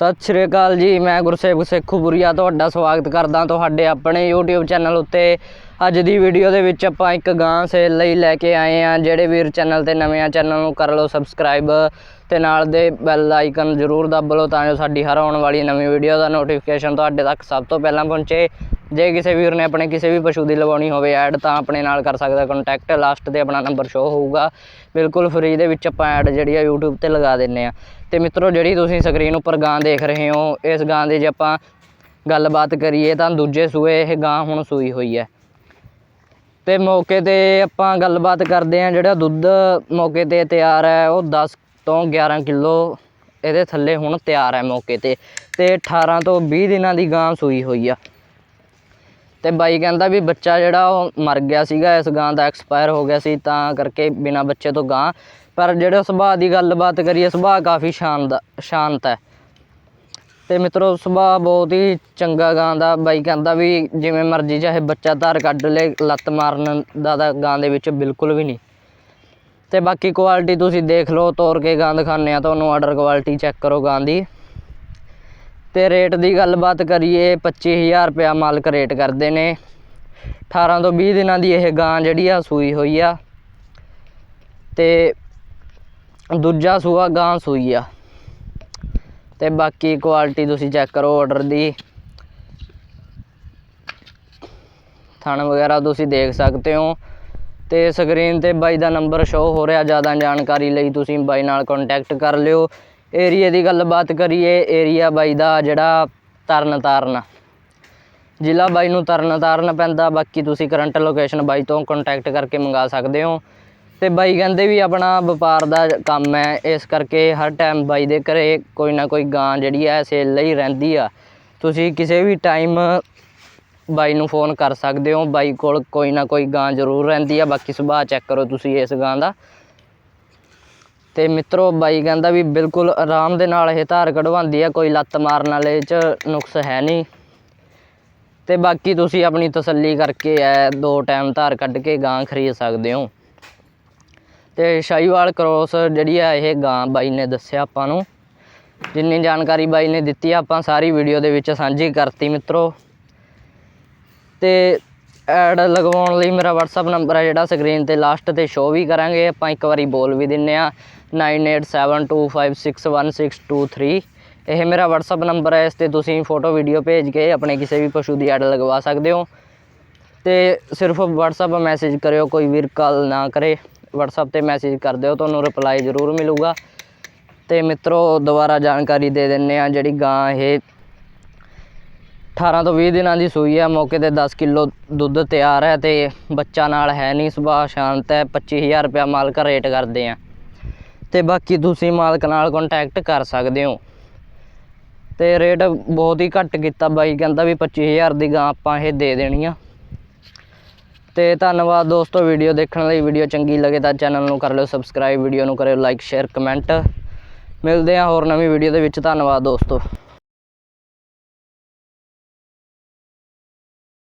ਸਤਿ ਸ਼੍ਰੀ ਅਕਾਲ ਜੀ, ਮੈਂ ਗੁਰਸੇਵਕ ਸੇਖੂਪੁਰੀਆ ਤੁਹਾਡਾ ਸਵਾਗਤ ਕਰਦਾ ਤੁਹਾਡੇ ਆਪਣੇ YouTube ਚੈਨਲ ਉੱਤੇ। ਅੱਜ ਦੀ ਵੀਡੀਓ ਦੇ ਵਿੱਚ ਆਪਾਂ ਇੱਕ ਗਾਂ ਸੇਲ ਲਈ ਲੈ ਕੇ ਆਏ ਆ ਜਿਹੜੇ ਵੀਰ ਚੈਨਲ ਤੇ ਨਵੇਂ ਆ ਚੈਨਲ ਨੂੰ ਕਰ ਲਓ ਸਬਸਕ੍ਰਾਈਬ ਤੇ ਨਾਲ ਦੇ ਬੈਲ ਆਈਕਨ ਜ਼ਰੂਰ ਦੱਬ ਲਓ ਤਾਂ ਜੋ ਸਾਡੀ ਹਰ ਆਉਣ ਵਾਲੀ ਨਵੀਂ ਵੀਡੀਓ ਦਾ ਨੋਟੀਫਿਕੇਸ਼ਨ ਤੁਹਾਡੇ ਤੱਕ ਸਭ ਤੋਂ ਪਹਿਲਾਂ ਪਹੁੰਚੇ। ਜੇ ਕਿਸੇ ਵੀਰ ਨੇ ਆਪਣੇ ਕਿਸੇ ਵੀ ਪਸ਼ੂ ਦੀ ਲਵਾਉਣੀ ਹੋਵੇ ਐਡ ਤਾਂ ਆਪਣੇ ਨਾਲ ਕਰ ਸਕਦਾ ਕੰਟੈਕਟ ਲਾਸਟ ਤੇ ਆਪਣਾ ਨੰਬਰ ਸ਼ੋ ਹੋਊਗਾ। ਬਿਲਕੁਲ ਫ੍ਰੀ ਦੇ ਵਿੱਚ ਆਪਾਂ ਐਡ ਜਿਹੜੀ ਆ YouTube ਤੇ ਲਗਾ ਦਿੰਨੇ ਆ। ਤੇ ਮਿੱਤਰੋ, ਜਿਹੜੀ ਤੁਸੀਂ ਸਕਰੀਨ ਉੱਪਰ ਗਾਂ ਦੇਖ ਰਹੇ ਹੋ, ਇਸ ਗਾਂ ਦੇ ਜੇ ਆਪਾਂ ਗੱਲਬਾਤ ਕਰੀਏ ਤਾਂ ਦੂਜੇ ਸੂਏ ਇਹ ਗਾਂ ਹੁਣ ਸੂਈ ਹੋਈ ਹੈ। ਤੇ ਮੌਕੇ ਤੇ ਆਪਾਂ ਗੱਲਬਾਤ ਕਰਦੇ ਆ ਜਿਹੜਾ ਦੁੱਧ ਮੌਕੇ ਤੇ ਤਿਆਰ ਹੈ, ਉਹ 10 ਤੋਂ 11 ਕਿਲੋ ਇਹਦੇ ਥੱਲੇ ਹੁਣ ਤਿਆਰ ਹੈ ਮੌਕੇ ਤੇ ਤੇ 18 ਤੋਂ 20 ਦਿਨਾਂ ਦੀ ਗਾਂ ਸੂਈ ਹੋਈ ਆ। ਤੇ ਬਾਈ ਕਹਿੰਦਾ ਵੀ ਬੱਚਾ ਜਿਹੜਾ ਉਹ ਮਰ ਗਿਆ ਸੀਗਾ, ਇਸ ਗਾਂ ਦਾ ਐਕਸਪਾਇਰ ਹੋ ਗਿਆ ਸੀ, ਤਾਂ ਕਰਕੇ ਬਿਨਾ ਬੱਚੇ ਤੋਂ ਗਾਂ। ਪਰ ਜਿਹੜੇ ਸੁਭਾਅ ਦੀ ਗੱਲਬਾਤ ਕਰੀਏ, ਸੁਭਾਅ ਕਾਫੀ ਸ਼ਾਨਦਾ, ਸ਼ਾਂਤ ਹੈ। ਤੇ ਮਿੱਤਰੋ, ਸੁਭਾਅ ਬਹੁਤ ਹੀ ਚੰਗਾ ਗਾਂ ਦਾ। ਬਾਈ ਕਹਿੰਦਾ ਵੀ ਜਿਵੇਂ ਮਰਜ਼ੀ ਚਾਹੇ ਬੱਚਾ ਧਾਰ ਕੱਢ ਲੇ, ਲੱਤ ਮਾਰਨ ਦਾ ਤਾਂ ਗਾਂ ਦੇ ਵਿੱਚ ਬਿਲਕੁਲ ਵੀ ਨਹੀਂ। ਤੇ ਬਾਕੀ ਕੁਆਲਿਟੀ ਤੁਸੀਂ ਦੇਖ ਲਓ, ਤੋਰ ਕੇ ਗਾਂ ਦਿਖਾਉਂਦੇ ਆ ਤੁਹਾਨੂੰ ਆਰਡਰ ਕੁਆਲਿਟੀ ਚੈੱਕ ਕਰੋ ਗਾਂ ਦੀ। ਤੇ ਰੇਟ ਦੀ ਗੱਲਬਾਤ ਕਰੀਏ 25000 ਰੁਪਇਆ ਮਾਲਕ ਰੇਟ ਕਰਦੇ ਨੇ। 18 ਤੋਂ 20 ਦਿਨਾਂ ਦੀ ਇਹ ਗਾਂ ਜਿਹੜੀ ਆ, ਸੂਈ ਹੋਈ ਆ। ਤੇ ਦੂਜਾ ਸੂਆ ਗਾਂ ਸੂਈ ਆ। ਤੇ ਬਾਕੀ ਕੁਆਲਿਟੀ ਤੁਸੀਂ ਚੈੱਕ ਕਰੋ ਆਰਡਰ ਦੀ। ਥਣ ਵਗੈਰਾ ਤੁਸੀਂ ਦੇਖ ਸਕਦੇ ਹੋ। ਤੇ ਸਕਰੀਨ ਤੇ ਬਾਈ ਦਾ ਨੰਬਰ ਸ਼ੋ ਹੋ ਰਿਹਾ, ਜ਼ਿਆਦਾ ਜਾਣਕਾਰੀ ਲਈ ਤੁਸੀਂ ਬਾਈ ਨਾਲ ਕੰਟੈਕਟ ਕਰ ਲਿਓ। ਏਰੀਆ ਦੀ ਗੱਲਬਾਤ ਕਰੀਏ ਏਰੀਆ ਬਾਈ ਦਾ ਜਿਹੜਾ ਤਰਨ ਤਾਰਨ ਜ਼ਿਲ੍ਹਾ ਬਾਈ ਨੂੰ ਤਰਨ ਤਾਰਨ ਪੈਂਦਾ, ਬਾਕੀ ਤੁਸੀਂ ਕਰੰਟ ਲੋਕੇਸ਼ਨ ਬਾਈ ਤੋਂ ਕੰਟੈਕਟ ਕਰਕੇ ਮੰਗਾ ਸਕਦੇ ਹੋ। ਤੇ ਬਾਈ ਕਹਿੰਦੇ ਵੀ ਆਪਣਾ ਵਪਾਰ ਦਾ ਕੰਮ ਹੈ, ਇਸ ਕਰਕੇ ਹਰ ਟਾਈਮ ਬਾਈ ਦੇ ਘਰੇ ਕੋਈ ਨਾ ਕੋਈ ਗਾਂ ਜਿਹੜੀ ਹੈ, ਸੇਲ ਲਈ ਰਹਿੰਦੀ ਆ। ਤੁਸੀਂ ਕਿਸੇ ਵੀ ਟਾਈਮ ਬਾਈ ਨੂੰ ਫੋਨ ਕਰ ਸਕਦੇ ਹੋ। ਬਾਈ ਕੋਲ ਕੋਈ ਨਾ ਕੋਈ ਗਾਂ ਜ਼ਰੂਰ ਰਹਿੰਦੀ ਆ। ਬਾਕੀ ਸੁਭਾਅ ਚੈੱਕ ਕਰੋ ਤੁਸੀਂ ਇਸ ਗਾਂ ਦਾ। ਤੇ ਮਿੱਤਰੋ, ਬਾਈ ਕਹਿੰਦਾ ਵੀ ਬਿਲਕੁਲ ਆਰਾਮ ਦੇ ਨਾਲ ਇਹ ਧਾਰ ਕਢਵਾਉਂਦੀ ਆ। ਕੋਈ ਲੱਤ ਮਾਰਨ ਵਾਲੇ ਚ ਨੁਕਸ ਹੈ ਨਹੀਂ। ਤੇ ਬਾਕੀ ਤੁਸੀਂ ਆਪਣੀ ਤਸੱਲੀ ਕਰਕੇ ਐ ਦੋ ਟਾਈਮ ਧਾਰ ਕੱਢ ਕੇ ਗਾਂ ਖਰੀਦ ਸਕਦੇ ਹੋ। ਤੇ ਸ਼ਾਹੀਵਾਲ ਕ੍ਰੋਸ ਜਿਹੜੀ ਆ ਇਹ ਗਾਂ ਬਾਈ ਨੇ ਦੱਸਿਆ ਆਪਾਂ ਨੂੰ। ਜਿੰਨੀ ਜਾਣਕਾਰੀ ਬਾਈ ਨੇ ਦਿੱਤੀ ਆ, ਆਪਾਂ ਸਾਰੀ ਵੀਡੀਓ ਦੇ ਵਿੱਚ ਸਾਂਝੀ ਕਰਤੀ ਮਿੱਤਰੋ। ਤੇ ਐਡ ਲਗਵਾਉਣ ਲਈ ਮੇਰਾ WhatsApp ਨੰਬਰ ਹੈ ਜਿਹੜਾ ਸਕਰੀਨ ਤੇ ਲਾਸਟ ਤੇ ਸ਼ੋ ਵੀ ਕਰਾਂਗੇ। ਆਪਾਂ ਇੱਕ ਵਾਰੀ ਬੋਲ ਵੀ ਦਿੰਨੇ ਆ। 9872561623 ਇਹ ਮੇਰਾ WhatsApp ਨੰਬਰ ਹੈ ਇਸ ਤੇ ਤੁਸੀਂ ਫੋਟੋ ਵੀਡੀਓ ਭੇਜ ਕੇ ਆਪਣੇ ਕਿਸੇ ਵੀ ਪਸ਼ੂ ਦੀ ਐਡ ਲਗਵਾ ਸਕਦੇ ਹੋ। ਤੇ ਸਿਰਫ WhatsApp ਮੈਸੇਜ ਕਰਿਓ, ਕੋਈ ਵੀਰ ਕਾਲ ਨਾ ਕਰੇ। WhatsApp ਤੇ ਮੈਸੇਜ ਕਰ ਦਿਓ, ਤੁਹਾਨੂੰ ਰਿਪਲਾਈ ਜ਼ਰੂਰ ਮਿਲੂਗਾ। ਤੇ ਮਿੱਤਰੋ, ਦੁਬਾਰਾ ਜਾਣਕਾਰੀ ਦੇ ਦਿੰਨੇ ਆ ਜਿਹੜੀ ਗਾਂ ਇਹ 18 ਤੋਂ 20 ਦਿਨਾਂ ਦੀ ਸੂਈ ਹੈ। ਮੌਕੇ ਤੇ 10 ਕਿਲੋ ਦੁੱਧ ਤਿਆਰ ਹੈ ਤੇ ਬੱਚਾ ਨਾਲ ਹੈ ਨਹੀਂ। ਸੁਭਾਅ ਸ਼ਾਂਤ ਹੈ। 25000 ਰੁਪਇਆ ਮਾਲਕ ਰੇਟ ਕਰਦੇ ਆ। ਤੇ ਬਾਕੀ ਤੁਸੀਂ ਮਾਲਕ ਨਾਲ ਕੰਟੈਕਟ ਕਰ ਸਕਦੇ ਹੋ। ਤੇ ਰੇਟ ਬਹੁਤ ਹੀ ਘੱਟ ਕੀਤਾ। ਬਾਈ ਕਹਿੰਦਾ ਵੀ 25000 ਦੀ ਗਾਂ ਆਪਾਂ ਇਹ ਦੇ ਦੇਣੀ ਆ। ਤੇ ਧੰਨਵਾਦ ਦੋਸਤੋ। ਵੀਡੀਓ ਦੇਖਣ ਲਈ ਵੀਡੀਓ ਚੰਗੀ ਲੱਗੇ ਤਾਂ ਚੈਨਲ ਨੂੰ ਕਰ ਲਿਓ ਸਬਸਕ੍ਰਾਈਬ ਵੀਡੀਓ ਨੂੰ ਕਰਿਓ ਲਾਈਕ ਸ਼ੇਅਰ ਕਮੈਂਟ ਮਿਲਦੇ ਹਾਂ ਹੋਰ ਨਵੀਂ ਵੀਡੀਓ ਦੇ ਵਿੱਚ। ਧੰਨਵਾਦ ਦੋਸਤੋ।